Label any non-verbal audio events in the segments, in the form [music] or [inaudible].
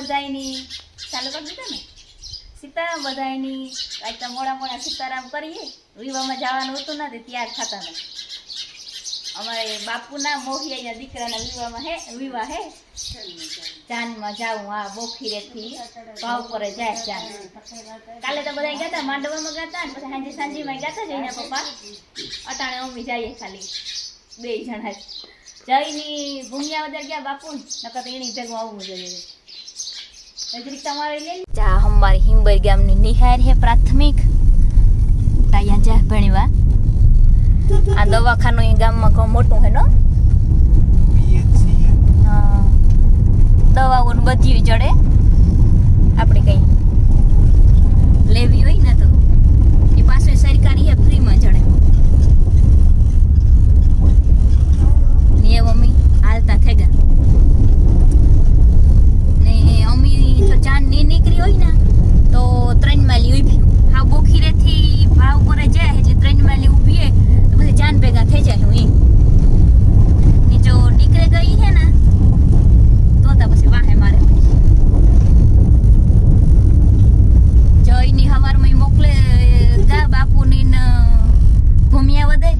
બધાયની ચાલુ કરી દીધા ને? સીતારામ બધાયની, આજ મોડા મોડા સીતારામ કરીએ. વિવાહમાં જવાનું હતું નથી, તૈયાર થતા નથી અમારે બાપુના મોહિયાના દીકરાના વિવાહમાં હે, વિવાહ હે. જાનમાં જાઉં, આ બોખીરેથી ભાવ પર જાય જાન કાલે તો બધા ગયા હતા માંડવામાં ગયા હતા ને, પછી સાંજે સાંજીમાં ગયા હતા જઈને પપ્પા. અટાણે અમે જઈએ ખાલી, બે જણા જઈની ભૂમિયા વધારે ગયા બાપુ નકર એની ભેગું આવવું જોઈએ. જા અમારી હિંબર ગામની નિહાર હે પ્રાથમિક. તાયા જા ભણવા. આ દવાખાનું એ ગામમાં મોટું હે નો હા. દવાઓનું બધી જડે આપણે કઈ લેવી હોય ને તો એ પાસે સરકારી હે ફ્રીમાં જડે ને એ મમ્મી હાલતા થઈ ગયા ને અમી જો ચાંદની નીકળી હોય ને તો ત્રણ માલી ઊભી હા બોખીરેથી ભાવ પર જાય એટલે ત્રણ માલી ઊભી હે તો પછી ચાંદ ભેગા થઈ જાય હું ઈ ને જો નીકળે ગઈ હે ને તો તા પછી વાહે મારે જયની હવારમાં ઈ મોકલે ગા બાપુની ન ભૂમિયા વધે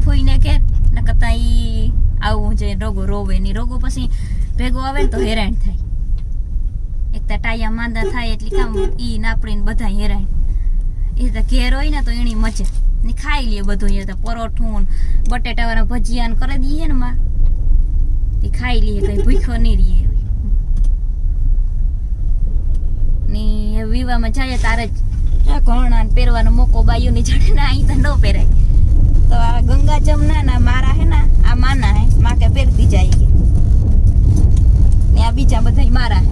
ફૂઈને કે ન કરતા ઈ આવું છે રોગો રોવે ની રોગો પછી ભેગો આવે ને તો હેરાન થાય. એક તો ટાયા માંદા થાય એટલે કામ ઈ નાપડીને બધા હેરાન. એ તો ઘેર હોય ને તો એની મચે ને ખાઈ લે બધું એ તો પરોઠું બટેટાવાળા ભજીયા ને કરી દઈએ ને માં. એ ખાઈ લઈએ કઈ ભૂખ્યો નહીં રહીએ ને વિવાહમાં જાય તારે જ. ઘણા પહેરવાનો મોકો બાયું ની જડે ને, અહીં તો ન પહેરાય. તો આ ગંગા જમના ના મારા હે ને, આ માના હે માં કે પહેરતી જાય કે ને આ બીજા બધા મારા હે.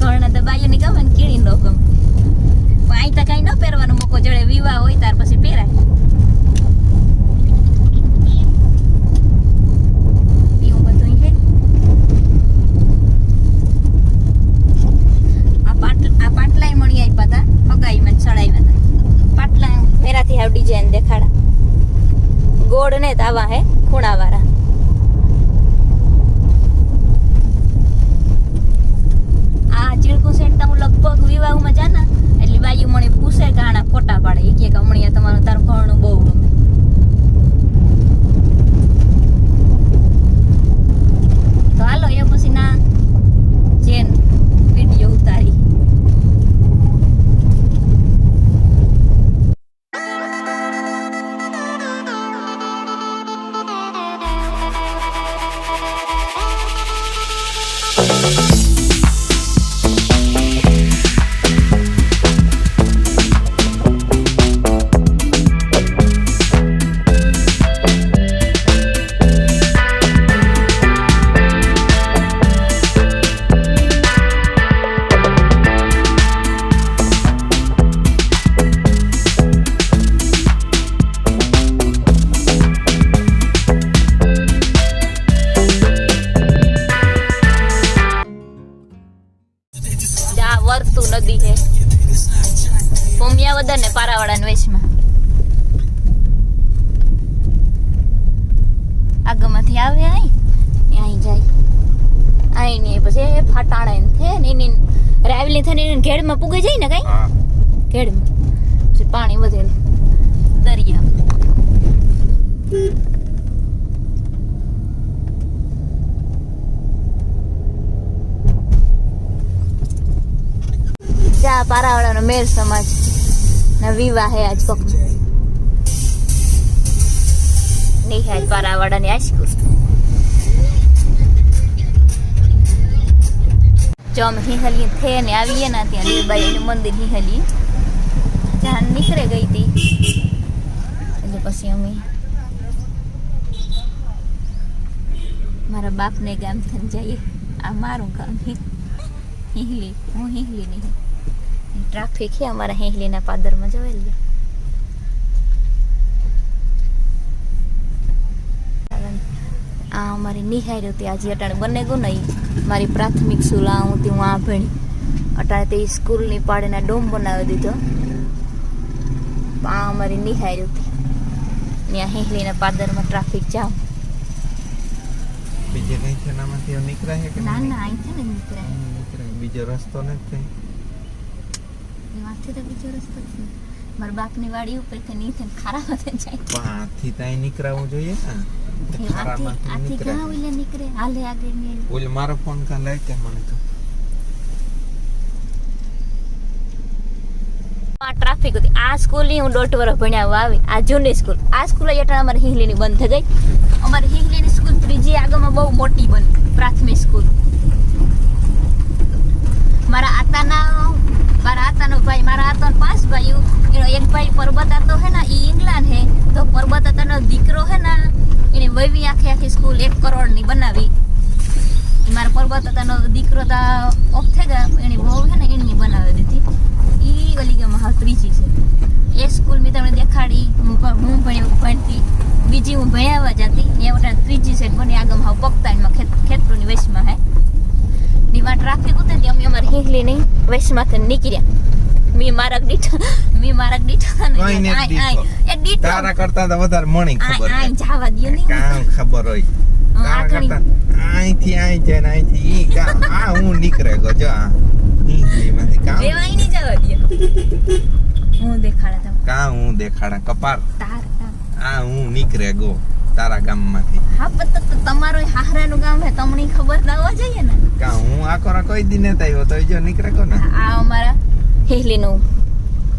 ઘરના તો બાયું ની ગમે ને કીડી ગમે અહીં તો કઈ ન પહેરવાનો મોકો જડે વિવાહ હોય, ત્યાર પછી પહેરાય. અહીં ને પછી ફાટાણા ને થે ને એની રાવલી થઈને એની ઘેડમાં પૂગે જાય ને કઈ? ઘેડમાં. પછી પાણી વધે દરિયા. જા પારાવાડાનો મેર સમાજ. ના વિવાહ હે આજ કોક નહીં આજ પારાવાડાની આશકુ જો અમે હિંહલી થે ને આવીએ ને ત્યાં લીલબાઈ એનું મંદિર હિંહલી જ્યાં નીકળે ગઈ હતી એટલે પછી અમે મારા બાપને ગામ થઈને જઈએ. આ મારું ગામ હિ- હિંહલી હું હિંહલી નહીં ટ્રાફિક છે અમારા હિંહલીના પાદરમાં જવેલી આ અમારી નિહાર હતી આજે અટાણે બને ગયું નહીં. મારી પ્રાથમિક સ્કૂલ આ હું હું આ ભણી. અટાણે તે સ્કૂલની પાડેના ડોમ બનાવી દીધો. આ અમારી નિહાર હતી. ત્યાં હિંહલીના પાદરમાં ટ્રાફિક જામ. બીજે કઈ છે? એનામાંથી હવે નીકળાય કે ના ના ના છે ને નીકળાય. બીજો રસ્તો નથી. એમાંથી તો બીજો રસ્તો છે મારા બાપની વાડી ઉપરથી નીચે ખારા વધે જાય. પણ આથી ત્યાં નીકળાવું જોઈએ ને. આથી. ક્યાં ઓલે નીકળે. હાલે આગળની ઓલે મારો ફોન કાં લે કે મને તો? આ ટ્રાફિક હતી. આ સ્કૂલની હું દોઢ વર્ષ ભણ્યા આવી. આ જૂની સ્કૂલ આ સ્કૂલ અટાણે અમારે હિંગલીની બંધ થઈ ગઈ. અમારી હિંગલીની સ્કૂલ ત્રીજી આગળમાં બહુ મોટી બની. પ્રાથમિક સ્કૂલ મારા આતાના મારા આતાનો ભાઈ મારા આતાનો પાંચ ભાઈઓ. એનો એક ભાઈ પરબત આતો હે ને એ ઇંગ્લેન્ડ હે. તો પરબત આતાનો દીકરો હે ને, એને વૈવી આખી આખી સ્કૂલ એક કરોડની બનાવી. મારા પરબત આતાનો દીકરો તા ઓફ થઈ ગયા. એની બહુ હે ને એની બનાવી દીધી. એ ગલી ગમાં હાલ ત્રીજી છે. એ સ્કૂલ મેં તમને દેખાડી. હું પણ, હું ભણી ભણતી. બીજી હું ભણ્યાવા જતી એ વટા ત્રીજી છે બની આગળ હાવ પગતાઈમાં ખેત, ખેતરોની વેશમાં હે નીવા ટ્રાફિક ઉતરે ને અમે અમારે હિંગલી નહીં વેશમાંથી નીકળ્યા. મી મારા દીઠ મી મારા દીઠ. ને દીઠો. એ દીઠ. તારા કરતા તો વધારે મણી ખબર આ છે. જવા દ્યો નહીં કામ ખબર હોય. તારા. કરતા અહીંથી અહીં જાય ને અહીંથી ઈ કામ આ હું નીકળે ગો જો આ હિંગલીમાંથી કામ રેવાય નહીં જવા દ્યો. હું દેખાડા તમે કાં હું દેખાડા તાર તાર. આ હું નીકળે ગો તારા ગામમાંથી. હા પણ તમારો હાહરાનું ગામ હે તમને ખબર ના હોવા જોઈએ ને? કા હું આ કોરા કોઈ દિને નથી તો જો નીકળે કો ને આ અમારા હેલીનું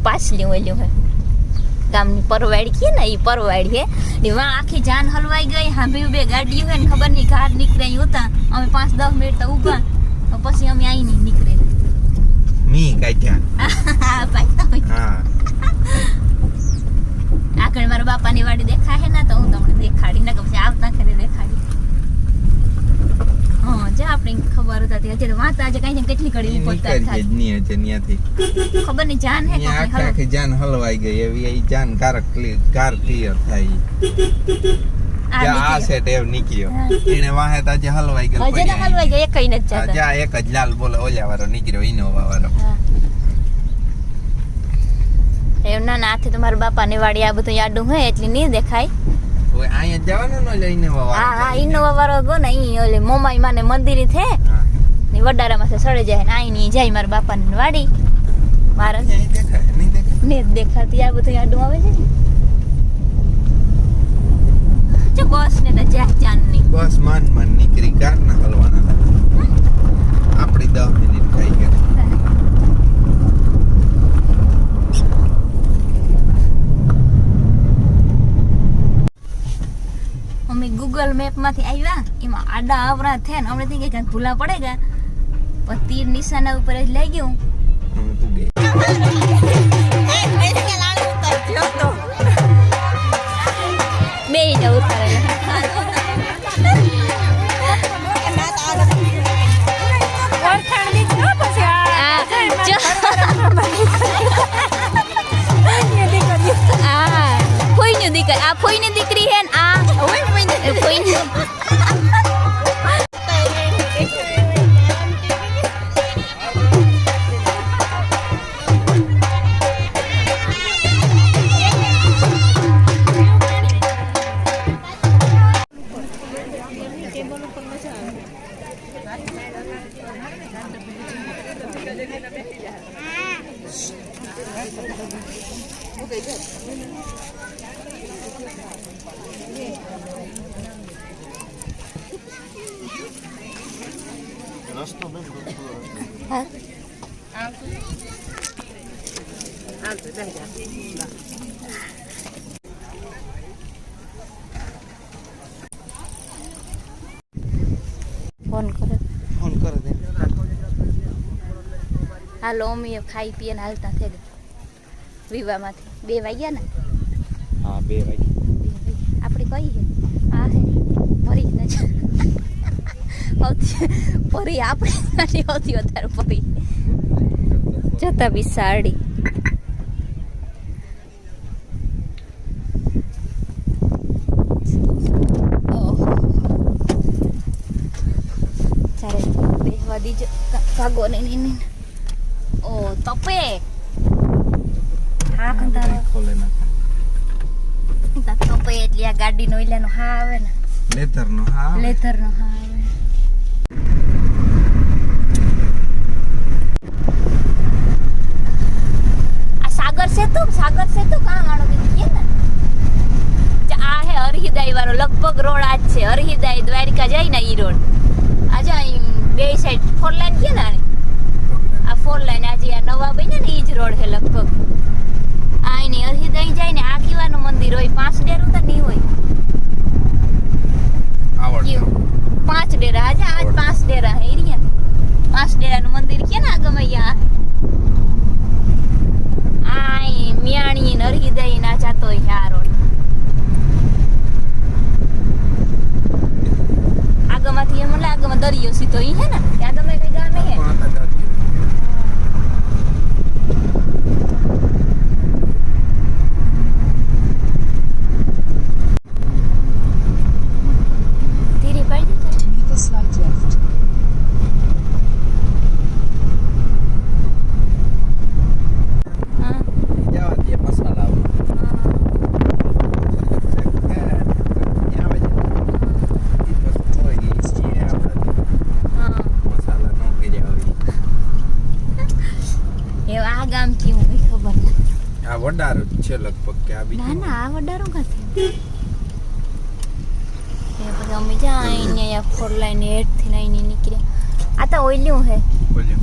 પાછલી ઓલ્યું હે. ગામની પરવાડી કે ને એ પરવાડી હે. ને વા આખી જાન હલવાઈ ગઈ હાંભી બે ગાડીઓ હે ને ખબર નહીં ઘાટ નીકળે હતા અમે પાંચ દસ મિનિટ તો ઊભા. પછી અમે આઈ નહીં નીકળે. મી કાઢ્યા. [laughs] હા પાછા હા. આગળ મારા બાપાની વાડી દેખાય ના તો હું તમને દેખાડી ના પછી આવતા ખરે દેખાડી. હા જે આપણે ખબર હતી હજી તો વાંચતા આજે કઈ કેટલી ઘડી ઈ થાય. જ નહીં હશે ખબર નહીં જાન હે આખી આખી જાન હલવાઈ ગઈ એવી એ જાન કાર કાર ક્લિયર થાય આ સેટ એવ નીકળ્યો. એને વાહે હલવાઈ ગયો હજી તો હલવાઈ ગયો એક આ જતા એક જ લાલ બોલે ઓલા વાળો નીકળ્યો ઇનોવા વાળો. હા. એમ ના ના તો મારા બાપાની વાડી આ બધું યાડું હોય એટલે નહીં દેખાય. ઓય અહીંયા જવાનું ને હા હા ઇનોવા વાળો ગો ને ઈ ઓલે મોમાઈ માને મંદિર છે. ને વડારામાં છે સડે જાય ને આઈ જાય મારા બાપાની વાડી. મારા નહીં દેખાય નહીં દેખાય. ને દેખાતી આ બધું યાડું આવે છે. ને જો બસ ને તો જ્યાં જાનની બસ માન માન નીકળી કાર ના હલવાના આપણી દસ મિનિટ થઈ ગઈ અમે ગૂગલ મેપમાંથી આવ્યા એમાં આડા આવરા થયા ને હમણાં થી કઈ ભૂલા પડે ગયા પણ તીર નિશાના ઉપર જ લઈ ગયું. અમે તું ગઈ બે ને ઉતારે ફોઈની દીકરી. આ ફોઈની દીકરી હે ને આ હા ફોન કરે. ફોન કરો દે હાલો અમે ખાઈ પીને હાલતા થઈ ગયા વિવાહમાંથી. બે વાગ્યા ને? હા બે વાગ્યા. આપણે કઈ હે આ હે પરી ને છે. સૌથી પરી આપણે સૌથી વધારે પરી જતા બી સાડી ઓહો. ચાલે બેસવા દીજો ભાગો ને ને ને. ઓ તપે હા કંટાળો ખોલે નાખે તપે એટલે આ ગાડીનો ઇલાનો હા આવે ને લેધર નો હા લેધર નો હા આવે આ સાગર સેતુ? સાગર સેતુ કાં વાળો કીધું ને? આ હે હરહિદાઈ વાળો લગભગ રોડ આ જ છે. હરહિદાઈ દ્વારિકા જાય ને ઈ રોડ. આજે અહીં બે સાઈડ ફોર લાઈન કે ને આ ફોર લાઈન આજે આ નવા બન્યા ને ઈ જ રોડ હે લગભગ. આ એની હરહિદાઈ જાય ને આ કીવાનું મંદિર હોય પાંચ ડેરું તો નહીં હોય. આવડતું. કેવું પાંચ ડેરા આજે આજ પાંચ ડેરા હે રહ્યા પાંચ ડેરાનું મંદિર કે ને આગળ અહીંયા આ અહીં મિયાણી ને હરહિદાઈ ના જાતો હોય છે આ રોડ આગળમાંથી એમ એટલે આગળમાં દરિયો સીધો ઈ હે ને ત્યાં તમે કઈ ગામ હે ધીરે પાડી દે ચાલ. Make a slight left. હા જવા દે મસાલા હા મસાલા નો કર્યા હોય એ આ ગામ કેવું કઈ ખબર ના આ વડાર છે લગભગ કે આ બીજું ના આ વડારો કાથી? એ પછી અમે જ્યાં અહીંયા ફોર લાઈન હેઠથી લઈને નીકળ્યા. આ તો ઓઈલ્યું હે. ઓઈલ્યું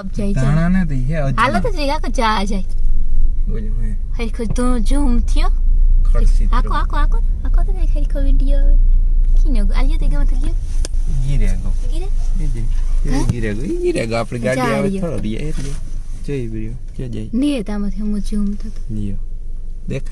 અબ જાય જા. ધાણા ને હે હાલો તો જઈ કો જા જાય. હરખો તો ઝૂમ થયો. આખો આકો આકો આકો આકો તો હરખો વિડિયો કીનો આલ્યો તે ગમે તો લ્યો ગીરે ગો ગીરે એ ગીરે ગો ઈ ગીરે ગો આપણી ગાડી આવે. થોડો રીએ એટલે જઈ બીયો કે જઈ ને તામાંથી હું ઝૂમ થતો લ્યો દેખાય